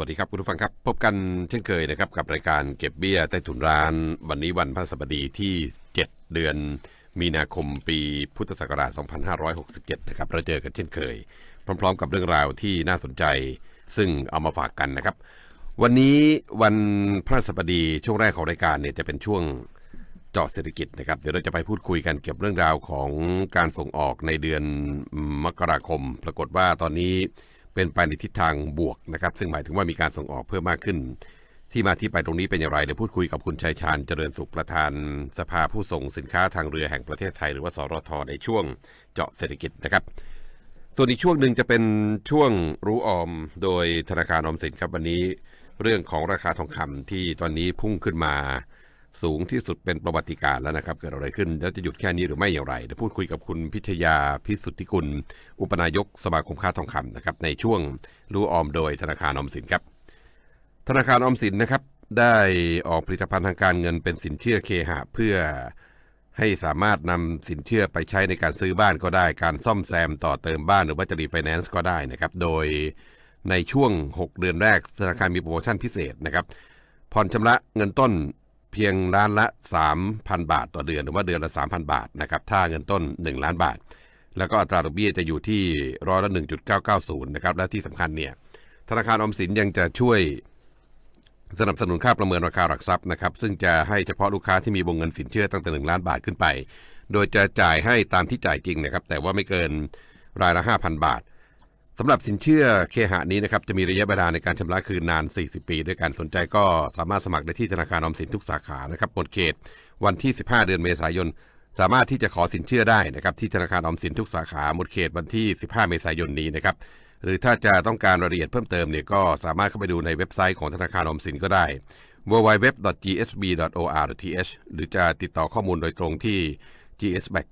วัสดีครับคุณผู้ฟังครับ พบกันเช่นเคยนะครับกับรายการเก็บเบี้ยใต้ถุนร้าน วันนี้วันพฤหัสบดีที่ 7 เดือนมีนาคมปีพุทธศักราช 2567 นะครับเราเจอกันเช่นเคย พร้อม ๆ กับเรื่องราวที่น่าสนใจ ซึ่งเอามาฝากกันนะครับ วันนี้วันพฤหัสบดีช่วงแรกของรายการเนี่ยจะเป็นช่วงเจาะเศรษฐกิจนะครับเดี๋ยวเราจะไปพูดคุยกันเกี่ยวกับเรื่องราวของการส่งออกในเดือนมกราคม ปรากฏว่าตอนนี้ เป็นไปในทิศทางบวกนะครับ ซึ่งหมายถึงว่ามีการส่งออกเพิ่มมากขึ้น ที่มาที่ไปตรงนี้เป็นอย่างไรเดี๋ยวพูดคุยกับคุณชัยชาญเจริญสุขประธานสภาผู้ส่งสินค้าทางเรือแห่งประเทศไทย หรือว่าสรทในช่วงเจาะเศรษฐกิจนะครับ ส่วนอีกช่วงหนึ่งจะเป็นช่วงรู้ออมโดยธนาคารออมสินครับวันนี้ เรื่องของราคาทองคำที่ตอนนี้พุ่งขึ้นมา สูงที่สุดเป็นประวัติการแล้วนะครับ เกิดอะไรขึ้น แล้วจะหยุดแค่นี้หรือไม่อย่างไรเดี๋ยวพูดคุยกับคุณพิทยาพิสุทธิกุล อุปนายกสมาคมค้าทองคำนะครับในช่วงรู้ออมโดยธนาคารออมสินครับ ธนาคารออมสินนะครับได้ออกผลิตภัณฑ์ทางการเงินเป็นสินเชื่อเคหะเพื่อให้สามารถนำสินเชื่อไปใช้ในการซื้อบ้านก็ได้ การซ่อมแซมต่อเติมบ้านหรือว่าจะรีไฟแนนซ์ก็ได้นะครับ โดยในช่วง 6 เดือนแรกธนาคารมีโปรโมชั่นพิเศษนะครับ ผ่อนชำระเงินต้น เพียงล้านละ 3,000 บาท ต่อเดือนหรือว่าเดือนละ 3,000 บาทนะครับถ้าเงินต้น 1 ล้านบาท แล้วก็อัตราดอกเบี้ยจะอยู่ที่ร้อยละ 1.990 นะครับและที่สำคัญเนี่ยธนาคารออมสินยังจะช่วยสนับสนุนค่าประเมินราคาหลักทรัพย์นะครับซึ่งจะให้เฉพาะลูกค้าที่มีวงเงินสินเชื่อตั้งแต่ 1 ล้านบาทขึ้นไป โดยจะจ่ายให้ตามที่จ่ายจริงนะครับแต่ว่าไม่เกินรายละ 5,000 บาท สำหรับสินเชื่อเคหะนี้นะครับจะมีระยะเวลาในการชำระคืนนาน 40 ปีด้วยการสนใจก็สามารถสมัครได้ที่ธนาคารออมสินทุกสาขานะครับหมดเขตวันที่ 15 เดือนเมษายน สามารถที่จะขอสินเชื่อได้นะครับที่ธนาคารออมสินทุกสาขาหมดเขตวันที่ 15 เมษายนนี้นะครับหรือถ้าจะต้องการรายละเอียดเพิ่มเติมเนี่ยก็สามารถเข้าไปดูในเว็บไซต์ของธนาคารออมสินก็ได้ www.gsb.or.th หรือจะติดต่อข้อมูลโดยตรงที่ GS Bank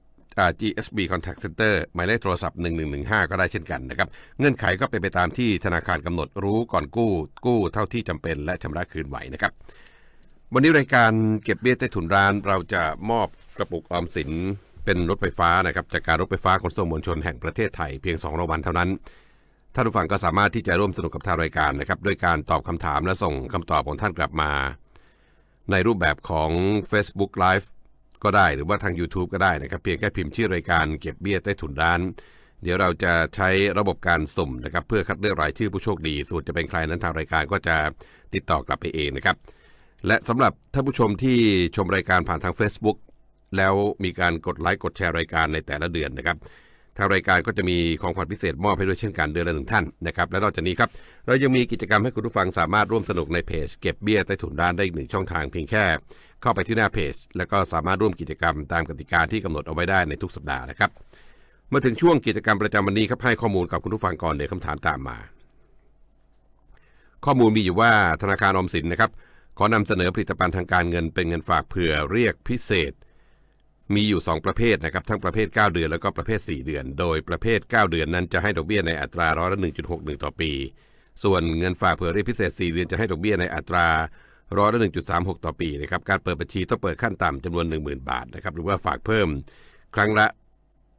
GSB Contact Center หมายเลขโทรศัพท์ 1115 ก็ได้เช่นกันนะครับ เงื่อนไขก็เป็นไปตามที่ธนาคารกำหนดรู้ก่อนกู้ กู้เท่าที่จำเป็นและชำระคืนไหวนะครับ วันนี้รายการเก็บเบี้ยใต้ถุนร้าน เราจะมอบกระปุกออมสินเป็นรถไฟฟ้านะครับจากการรถไฟฟ้าขนส่งมวลชนแห่งประเทศไทยเพียง2รางวัลเท่านั้นท่านผู้ฟังก็สามารถที่จะร่วมสนุกกับทางรายการนะครับด้วยการตอบคำถามและส่งคำตอบของท่านกลับมา ในรูปแบบของ Facebook Live ก็ได้หรือว่าทาง YouTube ก็ได้นะครับ เพียงแค่พิมพ์ชื่อรายการเก็บเบี้ยใต้ถุนร้าน เดี๋ยวเราจะใช้ระบบการสุ่มนะครับเพื่อคัดเลือกรายชื่อผู้โชคดีส่วนจะเป็นใครนั้นทางรายการก็จะติดต่อกลับไปเองนะครับ และสำหรับท่านผู้ชมที่ชมรายการผ่านทาง Facebook แล้วมีการกดไลค์กดแชร์รายการในแต่ละเดือนนะครับทางรายการก็จะมีของขวัญพิเศษมอบให้ด้วยเช่นกันเดือนละหนึ่งท่านนะครับและนอกจากนี้ครับเรายังมีกิจกรรมให้คุณผู้ฟังสามารถร่วมสนุกในเพจเก็บเบี้ยใต้ถุนร้านได้อีกหนึ่งช่องทางเพียงแค่ เข้าไปที่หน้าเพจ แล้วก็สามารถร่วมกิจกรรมตามกติกาที่กำหนดเอาไว้ได้ในทุกสัปดาห์นะครับ มาถึงช่วงกิจกรรมประจำวันนี้ครับให้ข้อมูลกับคุณผู้ฟังก่อนเดี๋ยวคำถามตามมา ข้อมูลมีอยู่ว่าธนาคารออมสินนะครับขอนำเสนอผลิตภัณฑ์ทางการเงินเป็นเงินฝากเผื่อเรียกพิเศษ มีอยู่ 2 ประเภทนะครับ ทั้งประเภท 9 เดือนแล้วก็ประเภท 4 เดือน โดยประเภท 9 เดือนนั้นจะให้ดอกเบี้ยในอัตราร้อยละ1.61 ต่อปี ส่วนเงินฝากเผื่อเรียกพิเศษ 4 เดือนจะให้ดอกเบี้ยในอัตรา ร้อยละ1.36 ต่อปีนะครับการเปิดบัญชีต้องเปิดขั้นต่ำจำนวน 10,000 บาทนะครับหรือว่าฝากเพิ่มครั้งละ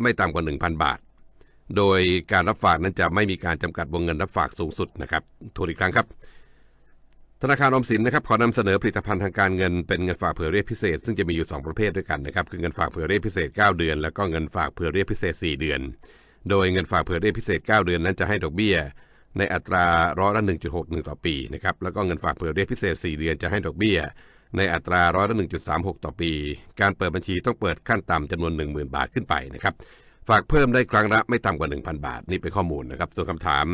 ไม่ต่ำกว่า 1,000 บาท โดยการรับฝากนั้นจะไม่มีการจำกัดวงเงินรับฝากสูงสุดนะครับทวนอีกครั้งครับธนาคารออมสินนะครับขอนำเสนอผลิตภัณฑ์ทางการเงินเป็นเงินฝากเผื่อเรียกพิเศษ ซึ่งจะมีอยู่ 2 ประเภทด้วยกันนะครับคือเงินฝากเผื่อเรียกพิเศษ 9 เดือน แล้วก็เงินฝากเผื่อเรียกพิเศษ 4 เดือน โดยเงินฝากเผื่อเรียกพิเศษ 9 เดือนนั้นจะให้ดอกเบี้ย ในอัตราร้อยละ1.61 ต่อปีนะครับแล้วก็เงินฝากเผื่อเรียกพิเศษ 4 เดือนจะให้ดอกเบี้ย ในอัตราร้อยละ1.36 ต่อปี การเปิดบัญชีต้องเปิดขั้นต่ำจำนวน 10,000 บาทขึ้นไปนะครับฝากเพิ่มได้ครั้งละไม่ต่ำกว่า 1,000 บาท นี่เป็นข้อมูลนะครับส่วนคำถาม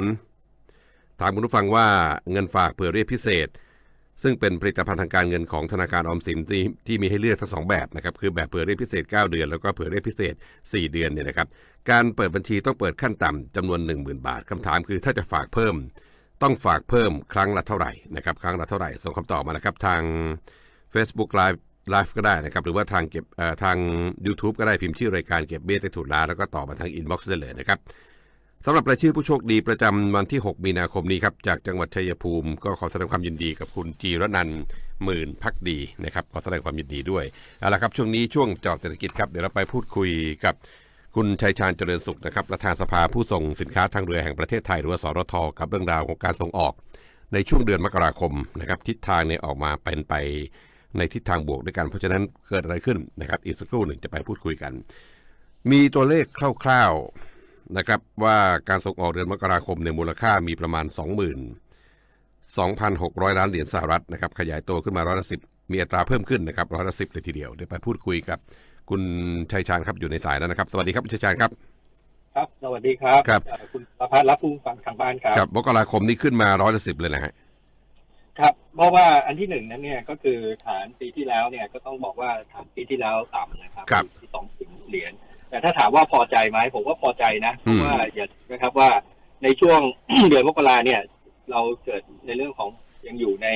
ถามคุณผู้ฟังว่าเงินฝากเผื่อเรียกพิเศษ ซึ่งเป็นผลิตภัณฑ์ทางการเงินของธนาคารออมสินที่ที่มีให้เลือกทั้งสองแบบนะครับคือแบบเผื่อเรียกพิเศษ 9 เดือน แล้วก็เผื่อเรียกพิเศษ 4 เดือนเนี่ยนะครับการเปิดบัญชีต้องเปิดขั้นต่ำจำนวน 10,000 บาทคำถามคือถ้าจะฝากเพิ่ม ต้องฝากเพิ่มครั้งละเท่าไหร่นะครับครั้งละเท่าไหร่ส่งคำตอบมานะครับทาง Facebook Live ไลฟ์ก็ได้นะครับหรือว่าทางเก็บทาง YouTube ก็ได้พิมพ์ชื่อรายการเก็บเบี้ยใต้ถุนร้านแล้วก็ต่อมาทางอินบ็อกซ์ได้เลยนะครับ สำหรับรายชื่อผู้โชคดีประจำวันที่ 6 มีนาคมนี้ครับจากจังหวัดชัยภูมิ ก็ขอแสดงความยินดีกับคุณจีรนันหมื่นพักดีนะครับขอแสดงความยินดีด้วยเอาละครับช่วงนี้ช่วงเจาะเศรษฐกิจครับเดี๋ยวเราไปพูดคุยกับคุณชัยชาญเจริญสุขนะครับประธานสภาผู้ส่งสินค้าทางเรือแห่งประเทศไทยหรือว่าสรทกับเรื่องราวของการส่งออกในช่วงเดือนมกราคมนะครับทิศทางเนี่ยออกมาเป็นไปในทิศทางบวกด้วยกัน เพราะฉะนั้นเกิดอะไรขึ้นนะครับอีกสักครู่หนึ่งจะไปพูดคุยกัน มีตัวเลขคร่าวๆ นะครับว่าการส่งออกเดือนมกราคมในยมูลค่ามีประมาณ20,000 2,600 ล้านเหรียญสหรัฐนะครับขยายตัวขึ้นมาร้อยละสิบมีอัตราเพิ่มขึ้นนะครับร้อยละสิบเลยทีเดียวเดี๋ยวไปพูดคุยกับคุณชัยชาญครับอยู่ในสายแล้วนะครับ สวัสดีครับคุณชัยชาญครับ ครับ สวัสดีครับครับเอ่อคุณประพัฒน์รับผู้ฟังทางบ้านครับกับมกราคมนี้ขึ้นมาร้อยละสิบเลยนะฮะครับเพราะว่าอันที่หนึ่งนั้นเนี่ยก็คือฐานปีที่แล้วเนี่ยก็ต้องบอกว่าฐานปีที่แล้วต่ำนะครับครับที่สองถึงเหรียญ แต่ถ้าถามว่าพอใจไหมผมว่าพอใจนะเพอืราะมว่าอย่านะครับว่าในช่วงเดือนมกราเนี่ย เราเกิดในเรื่องของยังอยู่ใน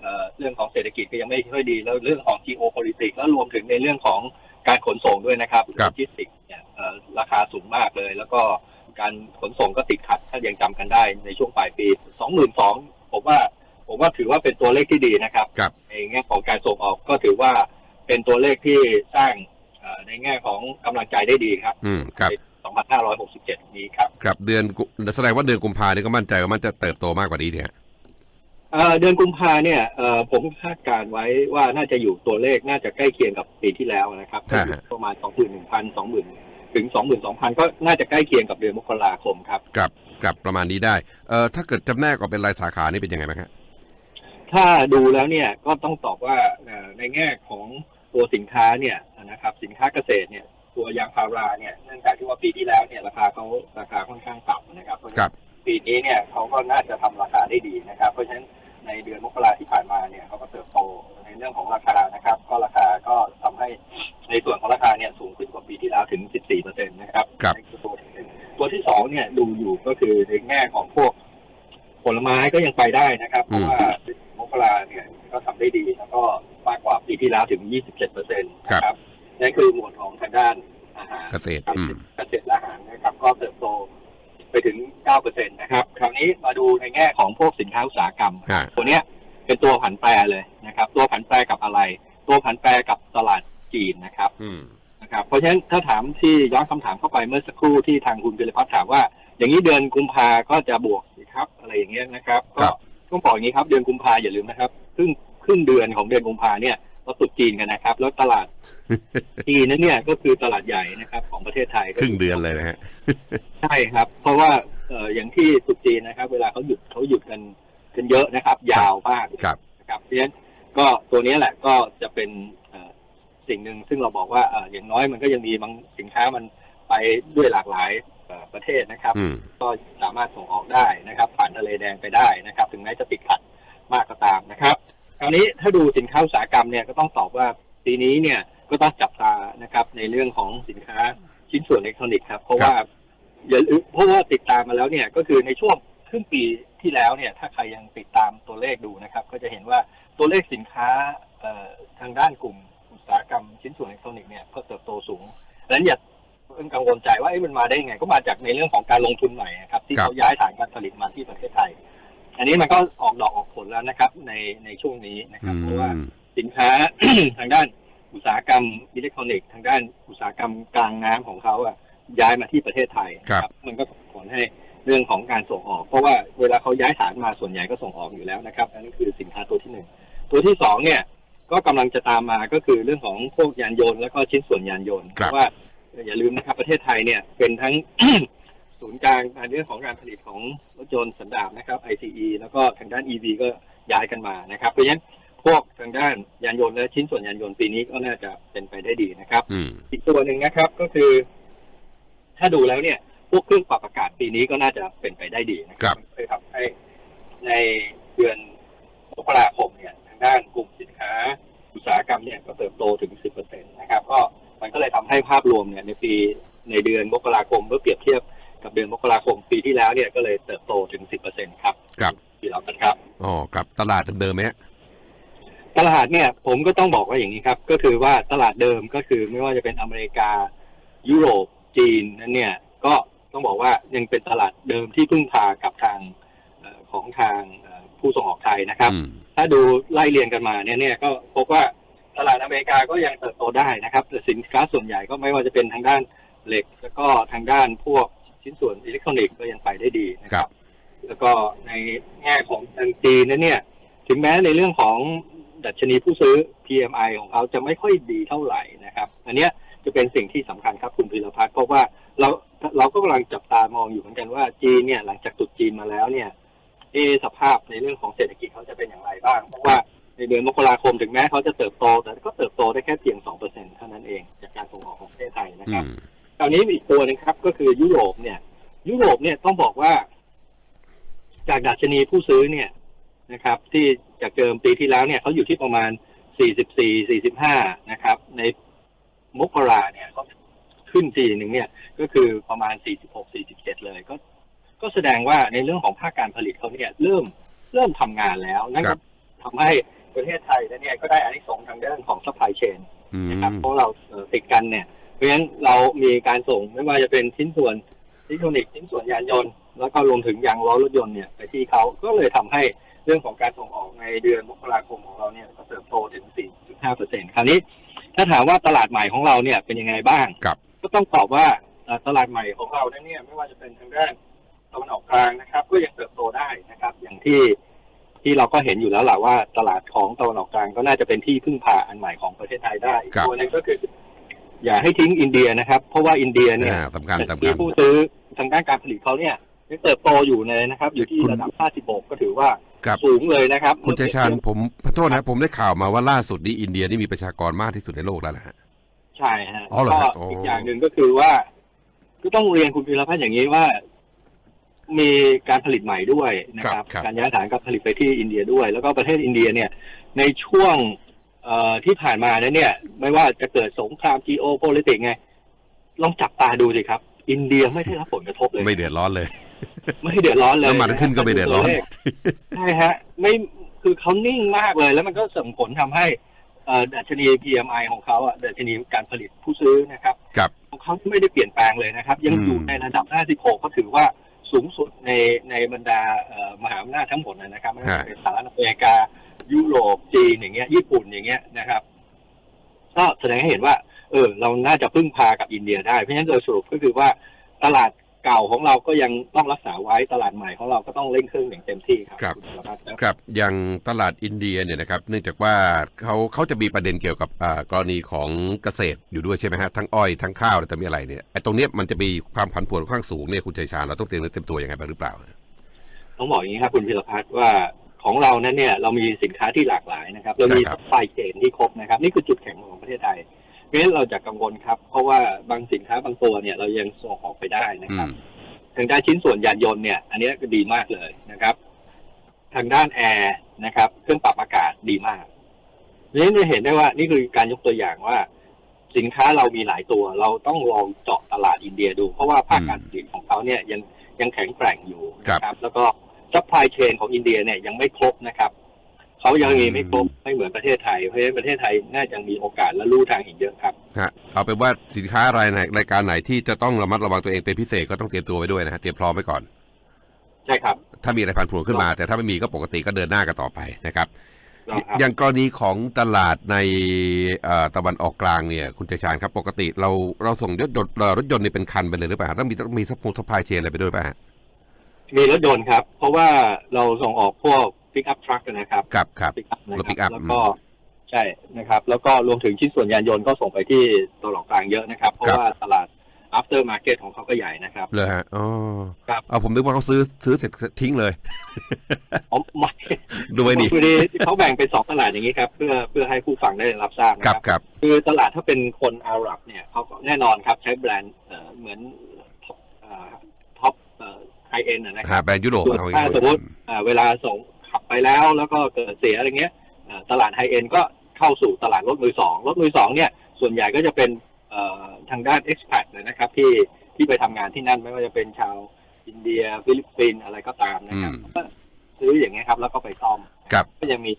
เอ่อเรื่องของเศรษฐกิจก็ยังไม่ค่อยดี แล้วเรื่องของ geopolitics แล้วรวมถึงในเรื่องของการขนส่งด้วยนะครับครับโลจิสติกส์เนี่ยเอ่อราคาสูงมากเลย แล้วก็การขนส่งก็ติดขัด ถ้ายังจำกันได้ในช่วงปลายปี 22,000ผมว่าผมว่าถือว่าเป็นตัวเลขที่ดีนะครับครับในแง่ของการส่งออกก็ถือว่าเป็นตัวเลขที่สร้างเอ่อ ในแง่ของกำลังใจได้ดีครับ อืมครับใน2567 นี้ครับ ครับเดือนกุแสดงว่าเดือนกุมภาเนี่ยก็มั่นใจว่ามันจะเติบโตมากกว่านี้เนี่ยเอ่อเดือนกุมภาเนี่ยเอ่อผมคาดการณ์ไว้ว่าน่าจะอยู่ตัวเลขน่าจะใกล้เคียงกับปีที่แล้วนะครับก็อยู่ประมาณ 21,000 20,000 ถึง 22,000 ก็น่าจะใกล้เคียงกับเดือนมกราคมครับกับกับประมาณนี้ได้เอ่อถ้าเกิดจำแนกออกเป็นรายสาขานี่เป็นยังไงบ้างฮะถ้าดูแล้วเนี่ยก็ต้องตอบว่าเอ่อในแง่ของ ตัวสินค้าเนี่ยนะครับสินค้าเกษตรเนี่ยตัวยางพาราเนี่ยเนื่องจากที่ว่าปีที่แล้วเนี่ยราคาเขาราคาค่อนข้างต่ำนะครับเพราะฉะครันั้นบปีนี้เนี่ยเขาก็น่าจะทำราคาได้ดีนะครับ เพราะฉะนั้นในเดือนมกราที่ผ่านมาเนี่ยเขาก็เติบโตในเรื่องของราคานะครับ ก็ราคาก็ทำให้ในส่วนของราคาเนี่ยสูงขึ้นกว่าปีที่แล้วถึง 14เปอร์เซ็นต์นะครับครับในตัวที่หนึ่งตัวที่สองเนี่ยดูอยู่ก็คือในแง่ของพวกผลไม้ก็ยังไปได้นะครับเพราะว่า 27เปอร์เซ็นต์นะครับนั่นคือหมวดของทางด้านอาหารเกษตรอืมเกษตรและอาหารนะครับ ก็เติบโตไปถึง9เปอร์เซ็นต์นะครับ คราวนี้มาดูในแง่ของพวกสินค้าอุตสาหกรรมฮะตัวเนี้ยเป็นตัวผันแปรเลยนะครับ ตัวผันแปรกับอะไร ตัวผันแปรกับตลาดจีนนะครับอืมนะครับ เพราะฉะนั้นถ้าถามที่ย้อนคำถามเข้าไปเมื่อสักครู่ที่ทางคุณพิรพัฒน์ถามว่า อย่างนี้เดือนกุมภาก็จะบวกสิครับ อะไรอย่างเงี้ยนะครับครัก็บต้องบอกอย่างนี้ครับ เดือนกุมภาอย่าลืมนะครับครึ่งครึ่งเดือนของเดือนกุมภาเนี่ย เราตรุดจีนกันนะครับ แล้วตลาดจีนนั้นเนี่ยก็คือตลาดใหญ่นะครับ ของประเทศไทยครึ่งเดือนเลยนะฮะใช่ครับ เพราะว่าเอ่ออย่างที่ตรุดจีนนะครับ เวลาเขาหยุดเขาหยุดกันกันเยอะนะครับ ยาวมากครับนะครับเพราะฉะนั้นก็ตัวนี้แหละก็จะเป็นเอ่อสิ่งหนึ่งซึ่งเราบอกว่าเอ่ออย่างน้อยมันก็ยังมีบางสินค้ามันไปด้วยหลากหลายเอ่อประเทศนะครับอืมก็สามารถส่งออกได้นะครับ ผ่านทะเลแดงไปได้นะครับ ถึงแม้จะติดขัดมากก็ตามนะครับ คราวนี้ถ้าดูสินค้าอุตสาหกรรมเนี่ยก็ต้องตอบว่าปีนี้เนี่ยก็ต้องจับตานะครับในเรื่องของสินค้าชิ้นส่วนอิเล็กทรอนิกส์ครับเพราะว่าอย่าลืมเพราะว่าติดตามมาแล้วเนี่ยก็คือในช่วงครึ่งปีที่แล้วเนี่ยถ้าใครยังติดตามตัวเลขดูนะครับ ก็จะเห็นว่าตัวเลขสินค้าทางด้านกลุ่มอุตสาหกรรมชิ้นส่วนอิเล็กทรอนิกส์เนี่ยก็เติบโตสูงดังนั้นอย่าเพิ่งกังวลใจว่าเอ๊ะมันมาได้ยังไง ก็มาจากในเรื่องของการลงทุนใหม่นะครับที่เขาย้ายฐานการผลิตมาที่ประเทศไทย อันนี้มันก็ออกดอกออกผลแล้วนะครับ ในในช่วงนี้นะคอืรับ เพราะว่ามสินค้าทางด้านอุตสาหกรรมอิเล็กทรอนิกส์ทางด้านอุตสาหกรรมกลางน้ำของเขาอะย้ายมาที่ประเทศไทยนะครับ มันก็ส่งผลให้เรื่องของการส่งออก เพราะว่าเวลาเขาย้ายฐานมาส่วนใหญ่ก็ส่งออกอยู่แล้วนะครับอันนี้คือสินค้าตัวที่หนึ่งตัวที่สองเนี่ย ก็กำลังจะตามมาก็คือเรื่องของพวกยานยนต์แล้วก็ชิ้นส่วนยานยนต์ครัเพบราะว่าอย่าลืมนะครับประเทศไทยเนี่ยเป็นทั้ง ศูนย์กลางในเรื่องของการผลิตของรถยนต์สันดาปนะครับ ICE แล้วก็ทางด้าน EV ก็ย้ายกันมานะครับ เพราะฉะนั้นพวกทางด้านยานยนต์และชิ้นส่วนยานยนต์ปีนี้ก็น่าจะเป็นไปได้ดีนะครับอืมอีกตัวหนึ่งนะครับก็คือ ถ้าดูแล้วเนี่ย พวกเครื่องปรับอากาศปีนี้ก็น่าจะเป็นไปได้ดีนะคครัรับเลยทำให้ในเดือนมกราคมเนี่ย ทางด้านกลุ่มสินค้า อุตสาหกรรมเนี่ยก็เติบโตถึง 10%นะครับ ก็มันก็เลยทำให้ภาพรวมเนี่ยในปีในเดือนมกราคมเมื่อเปรียบเทียบ กับเดือนมกราคมปีที่แล้วเนี่ยก็เลยเติบโตถึง 10%ครับครับที่เรากันครับอ๋อครับตลาดเดิมๆไหมฮะตลาดเนี่ยผมก็ต้องบอกว่าอย่างนี้ครับ ก็คือว่าตลาดเดิมก็คือไม่ว่าจะเป็นอเมริกา ยุโรปจีนนั้นเนี่ยก็ต้องบอกว่ายังเป็นตลาดเดิมที่พึ่งพากับทางเอ่อของทางเอ่อผู้ส่งออกไทยนะครับอืมถ้าดูไล่เรียงกันมาเนี่ยเนี่ยก็พบว่าตลาดอเมริกาก็ยังเติบโตได้นะครับแต่สินค้าส่วนใหญ่ก็ไม่ว่าจะเป็นทางด้านเหล็กแล้วก็ทางด้านพวก ชิ้นส่วนอิเล็กทรอนิกส์ก็ยังไปได้ดีนะคครัรับบแล้วก็ในแง่ของทางจีนนั้นเนี่ย ถึงแม้ในเรื่องของดัชนีผู้ซื้อ PMI ของเขาจะไม่ค่อยดีเท่าไหร่นะครับ อันเนี้ยจะเป็นสิ่งที่สำคัญครับคุณพิรพัฒน์เพราะว่าเราเราก็กำลังจับตามองอยู่เหมือนกันว่าจีนเนี่ยหลังจากตรุดจีนมาแล้วเนี่ยเอะสภาพในเรื่องของเศรษฐกิจเขาจะเป็นอย่างไรบ้าง เพราะว่าในเดือนมกราคมถึงแม้เขาจะเติบโต แต่ก็เติบโตได้แค่เพียง2%เท่านั้นเอง จากการส่งออกของประเทศไทยนะอืครับม คราวนี้มีอีกตัวหนึงครับ ก็คือยุโรปเนี่ย ยุโรปเนี่ยต้องบอกว่า จากดัชนีผู้ซื้อเนี่ยนะครับ ที่จากเดิมปีที่แล้วเนี่ยเขาอยู่ที่ประมาณ 44 45 นะครับ ในมกราเนี่ยก็ขึ้นทีหนึ่งเนี่ย ก็คือประมาณ 46 47 เลยก็ ก็แสดงว่าในเรื่องของภาคการผลิตเขาเนี่ย เริ่มเริ่มทำงานแล้วนั่นครัก็บทำให้ประเทศไทยเนี่ยก็ได้อานิสงส์ทางด้านของ supply chain อืมนะครับเพราะเราเอ่อติดกันเนี่ย เพราะฉะนั้นเรามีการส่งไม่ว่าจะเป็นชิ้นส่วนอิเล็กทรอนิกส์ชิ้นส่วนยานยนต์แล้วก็รวมถึงยางล้อรถยนต์เนี่ยไปที่เขาก็เลยทำให้เรื่องของการส่งออกในเดือนมกราคมของเราเนี่ยก็เติบโตถึง 4.5เปอร์เซ็นต์คราวนี้ถ้าถามว่าตลาดใหม่ของเราเนี่ยเป็นยังไงบ้างครับก็ต้องตอบว่าเอ่อตลาดใหม่ของเราเนี่ยไม่ว่าจะเป็นทางด้านตะวันออกกลางนะครับ ก็ยังเติบโตได้นะครับ อย่างที่ที่เราก็เห็นอยู่แล้วแหละว่าตลาดของตะวันออกกลางก็น่าจะเป็นที่พึ่งพาอันใหม่ของประเทศไทยได้อีกครับตัวหนึงก็คือ อย่าให้ทิ้งอินเดียนะครับ เพราะว่าอินเดียเนี่ยอ่าสำคัญสำคัที่ญผู้ซื้อทางด้านการผลิตเขาเนี่ยยังเติบโตอยู่ในนะครับ อยู่ที่คุณ ระดับ 56 ก็ถือว่าครับ สูงเลยนะครับคุณชัยชาญเมื่อเปรียบเทียบผมขอโทษนะผมได้ข่าวมาว่าล่าสุดนี้อินเดียนี่มีประชากรมากที่สุดในโลกแล้วนะฮะ ใช่ฮะอ๋อเหรอก็ฮะอ๋ออีอีกอย่างหนึ่งก็คือว่า ก็ต้องเรียนคุณพิรพัฒน์อย่างนี้ว่า มีการผลิตใหม่ด้วยนะครับ ครับการย้ายฐานการผลิตไปที่อินเดียด้วย แล้วก็ประเทศอินเดียเนี่ย ในช่วงเอ่อ ที่ผ่านมานั้นเนี่ย ไม่ว่าจะเกิดสงคราม geopolitics ไง ลองจับตาดูสิครับ อินเดียไม่ได้รับผลกระทบเลย ไม่เดือดร้อนเลย ไม่เดือดร้อนเลยน้ำมันขึ้นก็ไม่เดือดร้อนใช่ฮะ ไม่คือเขานิ่งมากเลย แล้วมันก็ส่งผลทำให้เอ่อดัชนี PMI ของเขาอะดัชนีการผลิตผู้ซื้อนะครับครับของเขาไม่ได้เปลี่ยนแปลงเลยนะครับ ยังอยู่อืมในระดับ 56 ก็ถือว่าสูงสุดในในบรรดาเอ่อมหาอำนาจทั้งหมดนะครับไม่ว่าจะเป็นสหรัฐอเมริกา ยุโรปจีนอย่างเงี้ย ญี่ปุ่นอย่างเงี้ยนะครับ ก็แสดงให้เห็นว่า เออ เราน่าจะพึ่งพากับอินเดียได้เพราะฉะนั้นโดยสรุปก็คือว่าตลาดเก่าของเราก็ยังต้องรักษาไว้ตลาดใหม่ของเราก็ต้องเร่งเครื่องอย่างเต็มที่ครับครับณสุรพัฒน์ครับครับ อย่างตลาดอินเดียเนี่ยนะครับ เนื่องจากว่าเขาเขาจะมีประเด็นเกี่ยวกับอ่ากรณีของเกษตรอยู่ด้วยใช่ไหมฮะทั้งอ้อยทั้งข้าวแล้วจะมีอะไรเนี่ยไอ้ตรงเนี้ยมันจะมีความผันผวนค่อนข้างสูงเนี่ยคุณชัยชาญเราต้องเตรียมเนื้อเตรียมตัวยังไงบ้างหรือเปล่าต้องบอกอย่างนี้ครับคุณพิรพัฒน์ว่า ของเรานั้นเนี่ยเรามีสินค้าที่หลากหลายนะครับ เรามีครัซับพพลายเชนที่ครบนะครับ นี่คือจุดแข็งของประเทศไทยเพราะฉะนั้นเราจะกังวลครับ เพราะว่าบางสินค้าบางตัวเนี่ยเรายังส่งออกไปได้นะอืครับมทางด้านชิ้นส่วนยานยนต์เนี่ย อันนี้ก็ดีมากเลยนะครับ ทางด้านแอร์นะครับ เครื่องปรับอากาศดีมากนี่จะเห็นได้ว่านี่คือการยกตัวอย่างว่า สินค้าเรามีหลายตัว เราต้องลองเจาะตลาดอินเดียดู เพราะว่าภาคการผลิตของเขาเนี่ยยังยังแข็งแกร่งอยู่นะครับ แล้วก็ ซัพพลายเชนของอินเดียเนี่ยยังไม่ครบนะครับเขายังมีไม่ครบไม่เหมือนประเทศไทยเพราะฉะนั้นประเทศไทยน่าจะมีโอกาสและลู่ทางอีกเยอะครับฮะเอาเป็นว่าสินค้ารายไหนรายการไหนที่จะต้องระมัดระวังตัวเองเป็นพิเศษก็ต้องเตรียมตัวไว้ด้วยนะฮะเตรียมพร้อมไว้ก่อน ใช่ครับ ถ้ามีอะไรผันผวนขึ้นมา แต่ถ้าไม่มีก็ปกติก็เดินหน้ากันต่อไปนะครับเราครับอย่างกรณีของตลาดในเอ่อตะวันออกกลางเนี่ยคุณชัยชาญครับ ปกติเราเราส่งรถยนต์เอ่อรถยนต์นี่เป็นคันไปเลยหรือเปล่าต้องมีต้องมีซัพพงซัพพลายเชนอะไรไปด้วยป่ะฮะ มีรถยนต์ครับ เพราะว่าเราส่งออกพวกปิกอัพทรัคนะครับครับครับปิกอัพนะรถค pick up รับแล้วก็ใช่นะครับ แล้วก็รวมถึงชิ้นส่วนยานยนต์ก็ส่งไปที่ตลาดกลางเยอะนะครับ เพราะครับว่าตลาด after market ของเขาก็ใหญ่นะครับ เลยฮะอ๋อครับ เอาผมนึกว่าเขาซื้อซื้อเสร็จทิ้งเลยอ๋อไม่ดูไว้นี่คือดีเขาแบ่งเป็นสองตลาดอย่างนี้ครับ เพื่อเพื่อให้ผู้ฟังได้รับทราบนะคครัรับบครับคือตลาดถ้าเป็นคนอาหรับเนี่ยเขาก็แน่นอนครับใช้แบรนด์เอ่อเหมือนท็อป ไฮเอ็นนะคหารับแบรนด์ยุโรปส่วนเอาถ้าสมมุติอ่าเวลาส่งขับไปแล้วแล้วก็เกิดเสียอะไรเงี้ยอ่าตลาดไฮเอ็นก็เข้าสู่ตลาดรถมือสองรถมือสองเนี่ยส่วนใหญ่ก็จะเป็นเอ่อทางด้าน expat เลยนะครับ ที่ที่ไปทำงานที่นั่นไม่ว่าจะเป็นชาวอินเดียฟิลิปปินส์อะไรก็ตามนะครับอืมก็ซื้ออย่างเงี้ยครับแล้วก็ไปซ่อมครับ ก็ยังมี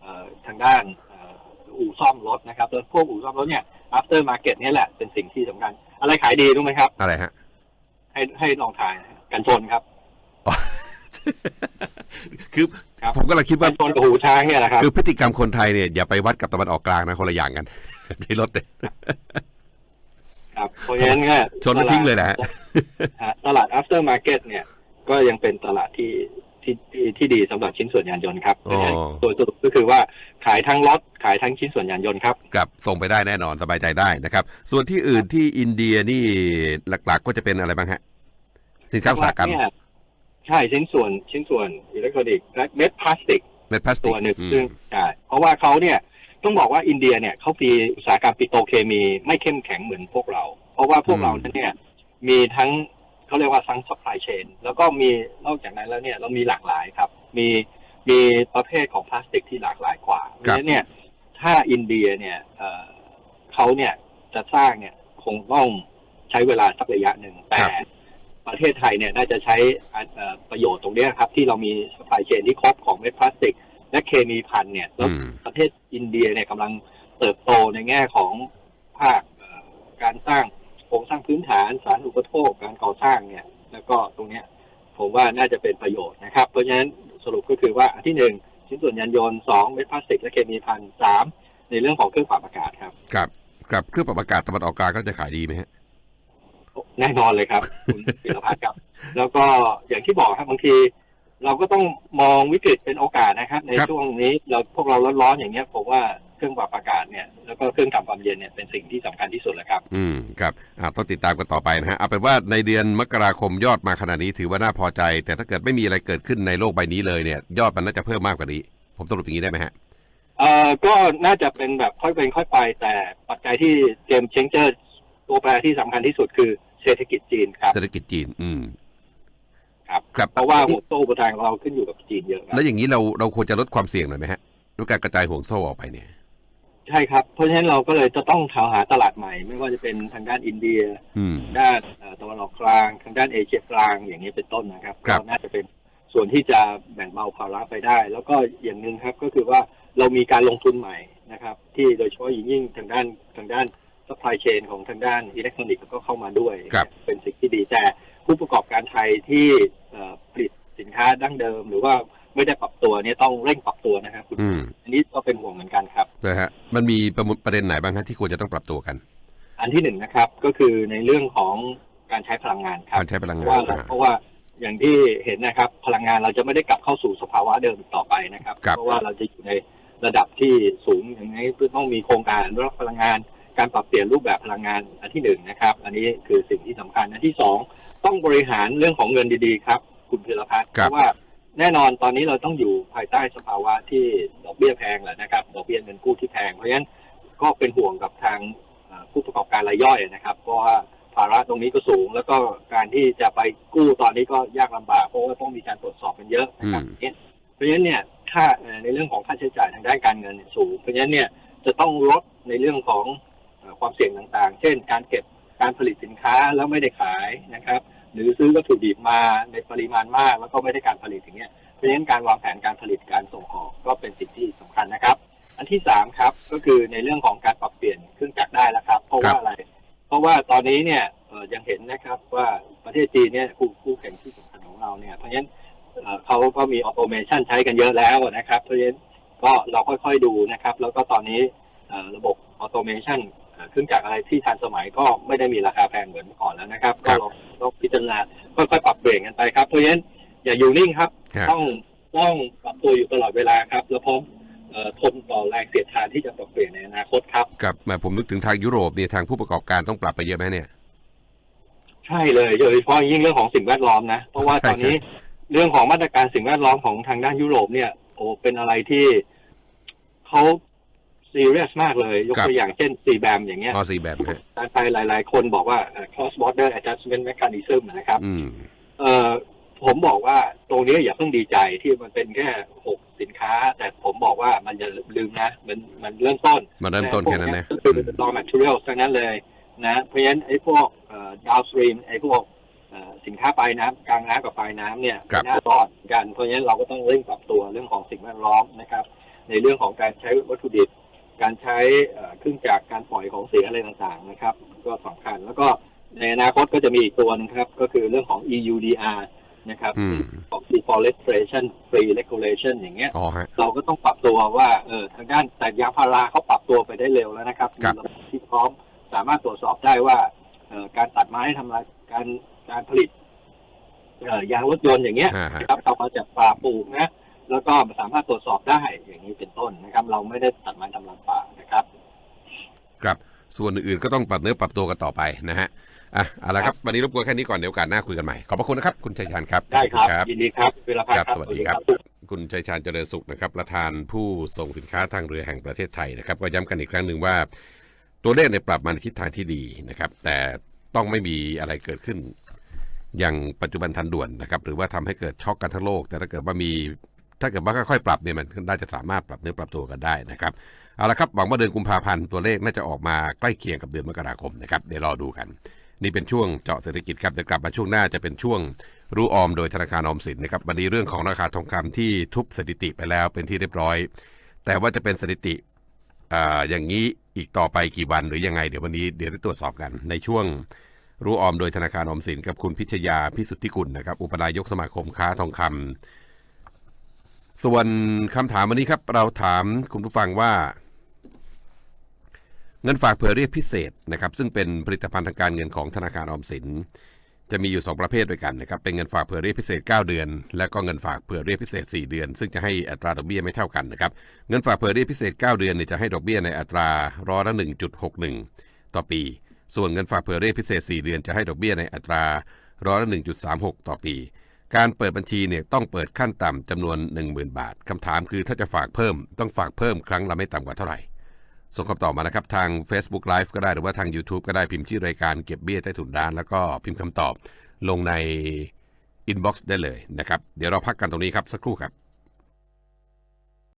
เอ่อทางด้านเอ่ออู่ซ่อมรถนะครับแล้วพวกอู่ซ่อมรถเนี่ย after market เนี่ยแหละเป็นสิ่งที่สำคัญ อะไรขายดีรู้ไหมครับ อะไรฮะ ให้ให้ลองทายนะ กันชนครับ คือครับผมก็เลยคิดกัว่านชนกับหูช้างเนี่ยแหละครับคือพฤติกรรมคนไทยเนี่ยอย่าไปวัดกับตะวันออกกลางนะคนละอย่างกัน ที่รถเนี่ยครับเพราะฉะนั้นเนี่ยชนแล้วทิ้งเลยนะฮะฮะตลาด after market เนี่ยก็ก็ยังเป็นตลาดที่ที่ที่ที่ดีสำหรับชิ้นส่วนยานยนต์ครับอ๋อโดยสรุปก็คือว่าขายทั้งรถขายทั้งชิ้นส่วนยานยนต์ครับกับส่งไปได้แน่นอนสบายใจได้นะครับ ส่วนที่อื่นที่อินเดียนี่หลัก ๆ ก็จะเป็นอะไรบ้างฮะ สินค้าอุตสาหกรรมเนี่ยใช่ชิ้นส่วนชิ้นส่วนอิเล็กทรอนิกส์และเม็ดพลาสติกเม็ดพลาสติตักวหนึ่งอืมซึ่งใช่เพราะว่าเขาเนี่ยต้องบอกว่าอินเดียเนี่ยเขามีอุตสาหกรรมปิโตรเคมี ไม่เข้มแข็งเหมือนพวกเรา เพราะว่าพวกเราเนี่ยมีทั้งเขาเรียกว่าทั้ง supply chain แล้วก็มีนอกจากนั้นแล้วเนี่ยเรามีหลากหลายครับ มีมีประเภทของพลาสติกที่หลากหลายกว่าเพราะฉะนั้นเนี่ยถ้าอินเดียเนี่ยเอ่อเขาเนี่ยจะสร้างเนี่ยคงต้องใช้เวลาสักระยะหนึ่งแต่ ประเทศไทยเนี่ยน่าจะใช้อ่าเอ่อประโยชน์ตรงเนี้ยครับ ที่เรามี supply chain ที่ครบของเม็ดพลาสติก และเคมีพันเนี่ยแล้วอืมประเทศอินเดียเนี่ยกำลังเติบโตในแง่ของภาคเอ่อการสร้างโครงสร้างพื้นฐานสารอุปโภคการก่อสร้างเนี่ยแล้วก็ตรงเนี้ยผมว่าน่าจะเป็นประโยชน์นะครับ เพราะฉะนั้นสรุปก็คือว่าอันที่หนึ่งชิ้นส่วนยานยนต์สองเม็ดพลาสติก และเคมีพันสามในเรื่องของเครื่องปรับอากาศครับกับ กับเครื่องปรับอากาศตะวันออกกลางก็จะขายดีไหมฮะ แน่นอนเลยครับ คุณศิรพัฒน์ครับ แล้วก็อย่างที่บอกครับบางที เราก็ต้องมองวิกฤตเป็นโอกาสนะครับ ในครับ ช่วงนี้เราพวกเราร้อนๆอย่างเงี้ยผมว่าเครื่องปรับอากาศเนี่ยแล้วก็เครื่องทำความเย็นเนี่ยเป็นสิ่งที่สำคัญที่สุดแล้วครับ อืมครับอ่าต้องติดตามกันต่อไปนะฮะเอาเป็นว่าในเดือนมกราคมยอดมาขนาดนี้ถือว่าน่าพอใจ แต่ถ้าเกิดไม่มีอะไรเกิดขึ้นในโลกใบนี้เลยเนี่ย ยอดมันน่าจะเพิ่มมากกว่านี้ ผมสรุปอย่างนี้ได้ไหมฮะ เอ่อก็น่าจะเป็นแบบค่อยเป็นค่อยไปแต่ปัจจัยที่เกมเชงเจอร์ ตัวแปรที่สำคัญที่สุดคือเศรษฐกิจจีนครับเศรษฐกิจจีน อืมครับครับเพราะว่าหัวโซ่อุปทานของเราขึ้นอยู่กับจีนเยอะครับแล้วอย่างนี้เราเราควรจะลดความเสี่ยงหน่อยไหมฮะด้วยการกระจายห่วงโซ่ออกไปเนี่ย ใช่ครับ เพราะฉะนั้นเราก็เลยจะต้องหาหาตลาดใหม่ ไม่ว่าจะเป็นทางด้านอินเดียอืมด้านเอ่อตะวันออกกลาง ทางด้านเอเชียกลางอย่างนี้เป็นต้นนะครับครับก็น่าจะเป็นส่วนที่จะแบ่งเบาภาระไปได้ แล้วก็อย่างหนึ่งครับก็คือว่าเรามีการลงทุนใหม่นะครับ ที่โดยเฉพาะอย่างยิ่งทางด้านทางด้าน supply chain ของทางด้านอิเล็กทรอนิกส์ก็เข้ามาด้วย ครับเป็นสิ่งที่ดีแต่ผู้ประกอบการไทยที่เอ่อผลิตสินค้าดั้งเดิม หรือว่าไม่ได้ปรับตัวเนี่ยต้องเร่งปรับตัวนะครับคุณอืม อันนี้ก็เป็นห่วงเหมือนกันครับ นะฮะมันมีประมุประเด็นไหนบ้างฮะที่ควรจะต้องปรับตัวกัน อันที่หนึ่งนะครับก็คือในเรื่องของการใช้พลังงานครับการใช้พลังเพงาราะนว่าอ่า เพราะว่าอย่างที่เห็นนะครับ พลังงานเราจะไม่ได้กลับเข้าสู่สภาวะเดิมอีกต่อไปนะครับ ครับ เพราะว่าเราจะอยู่ในระดับที่สูงอย่างนี้ต้องมีโครงการเรื่องพลังงาน การปรับเปลี่ยนรูปแบบพลังงานอันที่หนึ่งนะครับ อันนี้คือสิ่งที่สำคัญอันที่สองต้องบริหารเรื่องของเงินดีๆครับ คุณพิรพัฒน์ครัเพบราะว่าแน่นอนตอนนี้เราต้องอยู่ภายใต้สภาวะที่ดอกเบี้ยแพงแหละนะครับดอกเบี้ยเงินกู้ที่แพงเพราะฉะนั้นก็เป็นห่วงกับทางเอ่อผู้ประกอบการรายย่อยนะครับ เพราะว่าภาระตรงนี้ก็สูง แล้วก็การที่จะไปกู้ตอนนี้ก็ยากลำบากเพราะว่าต้องมีการตรวจสอบกันเยอะนะครับอืมเนี่ยเพราะฉะนั้นเนี่ยค่าเอ่อในเรื่องของค่าใช้จ่ายทางด้านการเงินเนี่ยสูง เพราะฉะนั้นเนี่ยจะต้องลดในเรื่องของเอ่อ ความเสี่ยงต่างๆ เช่น การเก็บการผลิตสินค้าแล้วไม่ได้ขายนะครับ หรือซื้อวัตถุดิบมาในปริมาณมาก แล้วก็ไม่ได้การผลิตอย่างเงี้ยเพราะฉะนั้นการวางแผนการผลิตการส่งออกก็เป็นสิ่งที่สำคัญนะครับ อันที่สามครับก็คือในเรื่องของการปรับเปลี่ยนเครื่องจักรได้แล้วครับ เพราะว่าอะไร เพราะว่าตอนนี้เนี่ยยังเห็นนะครับว่าประเทศจีนเนี่ยคู่คู่แข่งที่สำคัญของเราเนี่ยเพราะฉะนั้นเขาก็มีออโตเมชันใช้กันเยอะแล้วนะครับ เพราะฉะนั้นก็เราค่อยๆดูนะครับ แล้วก็ตอนนี้ระบบออโตเมชัน เครื่องจักรอะไรที่ทันสมัยก็ไม่ได้มีราคาแพงเหมือนเมื่อก่อนแล้วนะครับครัก็บเราต้องพิจารณาค่อยๆปรับเปลี่ยนกันไปครับเพราะฉะนั้นอย่าอยู่นิ่งครับฮะต้องต้องปรับตัวอยู่ตลอดเวลาครับ แล้วพร้อมเอ่อทนต่อแรงเสียดทานที่จะปรับเปลี่ยนในอนาคตครับ กับแหมผมนึกถึงทางยุโรปเนี่ยทางผู้ประกอบการต้องปรับไปเยอะไหมเนี่ย ใช่เลยโดยเฉพาะยิ่งเรื่องของสิ่งแวดล้อมนะ เพราะว่าใช่ตอนนี้เรื่องของมาตรการสิ่งแวดล้อมของทางด้านยุโรปเนี่ย โอ้เป็นอะไรที่เขา ซีเรียสมากเลย ยกครับตัวอย่างเช่นซีแบมอย่างเงี้ยออซีแบบฮะการไปหลาย ๆ คนบอกว่าเอ่อ cross border adjustment mechanism นะครับอืมเอ่อผมบอกว่าตรงนี้อย่าเพิ่งดีใจที่มันเป็นแค่หกสินค้า แต่ผมบอกว่ามันจะลืมนะ มันมันเริ่มต้นมาเริ่มต้นแค่นั้นนะก็คือเป็น raw material ทั้งนั้นเลยนะเพราะฉะนั้นไอ้พวกเอ่อ downstream ไอ้พวกเอ่อสินค้าปลายน้ำกลางน้ำกับปลายน้ำเนี่ยครับน่ารอดกัน เพราะฉะนั้นเราก็ต้องเร่งปรับตัวเรื่องของสิ่งแวดล้อมนะครับ ในเรื่องของการใช้วัตถุดิบ การใช้เอ่อเครื่องจักรการปล่อยของเสียอะไรต่างๆนะครับ ก็สำคัญแล้วก็ในอนาคตก็จะมีอีกตัวหนึงครับ ก็คือเรื่องของ EUDR นะครับอืมของ deforestation free regulation อย่างเงี้ยอ๋อฮะเราก็ต้องปรับตัวว่าเออทางด้านแต่ยางพาราเขาปรับตัวไปได้เร็วแล้วนะครับครับมีระบบที่พร้อมสามารถตรวจสอบได้ว่าเอ่อการตัดไม้ทำลายการการผลิตเอ่อยางรถยนต์อย่างเงี้ยฮะฮะนะครับเราก็จะป่าปลูกนะ แล้วก็สามารถตรวจสอบได้อย่างนี้เป็นต้นนะครับ เราไม่ได้ตัดไม้ทำลายป่านะครับ ครับส่วนอื่นๆก็ต้องปรับเนื้อปรับตัวกันต่อไปนะฮะอะเอาละครับวันนี้รบกวนแค่นี้ก่อนเดี๋ยวโอกาสหน้าคุยกันใหม่ขอบพระคุณนะครับ คุณชัยชาญครับได้ครับขอณยินดีครับเวลาพักครับครับ สวัสดีครับ คุณชัยชาญเจริญสุขนะครับประธานผู้ส่งสินค้าทางเรือแห่งประเทศไทยนะครับ ก็ย้ำกันอีกครั้งหนึ่งว่า ตัวเลขในยปรับมาในทิศทางที่ดีนะครับ แต่ต้องไม่มีอะไรเกิดขึ้นอย่างปัจจุบันทันด่วนนะครับ หรือว่าทำให้เกิดช็อกกันทั้งโลก แต่ถ้าเกิดว่ามี ถ้าเกิดว่าค่อยๆปรับเนี่ยมันน่าจะสามารถปรับเนื้อปรับตัวกันได้นะครับเอาละครับหวังว่าเดือนกุมภาพันธ์ตัวเลขน่าจะออกมาใกล้เคียงกับเดือนมกราคมนะครับเดี๋ยวรอดูกัน นี่เป็นช่วงเจาะเศรษฐกิจครับเดี๋ยวกลับมาช่วงหน้าจะเป็นช่วงรู้ออมโดยธนาคารออมสินนะครับวันนี้เรื่องของราคาทองคำที่ทุบสถิติไปแล้วเป็นที่เรียบร้อย แต่ว่าจะเป็นสถิติออย่างนี้อีกต่อไปกี่วันหรือยังไง เดี๋ยววันนี้เดี๋ยวได้ตรวจสอบกันในช่วงรู้ออมโดยธนาคารออมสินกับคุณพิชยาพิสุทธิกุลนะครับอุปนายกสมาคมค้าทองคำ ส่วนคำถามวันนี้ครับ เราถามคุณผู้ฟังว่า เงินฝากเผื่อเรียกพิเศษนะครับ ซึ่งเป็นผลิตภัณฑ์ทางการเงินของธนาคารออมสิน จะมีอยู่ 2 ประเภทด้วยกันนะครับ เป็นเงินฝากเผื่อเรียกพิเศษ 9 เดือน และก็เงินฝากเผื่อเรียกพิเศษ 4 เดือน ซึ่งจะให้อัตราดอกเบี้ยไม่เท่ากันนะครับ เงินฝากเผื่อเรียกพิเศษ 9 เดือนเนี่ยจะให้ดอกเบี้ยในอัตราร้อยละ1.61 ต่อปี ส่วนเงินฝากเผื่อเรียกพิเศษ 4 เดือนจะให้ดอกเบี้ยในอัตราร้อยละ1.36 ต่อปี การเปิดบัญชีเนี่ยต้องเปิดขั้นต่ำจำนวน 10,000 บาทคำถามคือถ้าจะฝากเพิ่ม ต้องฝากเพิ่มครั้งละไม่ต่ำกว่าเท่าไหร่ ส่งคำตอบมานะครับ ทาง Facebook Live ก็ได้หรือว่าทาง YouTube ก็ได้พิมพ์ชื่อรายการเก็บเบี้ยใต้ถุนร้าน แล้วก็พิมพ์คำตอบลงในอินบ็อกซ์ได้เลยนะครับ เดี๋ยวเราพักกันตรงนี้ครับสักครู่ครับ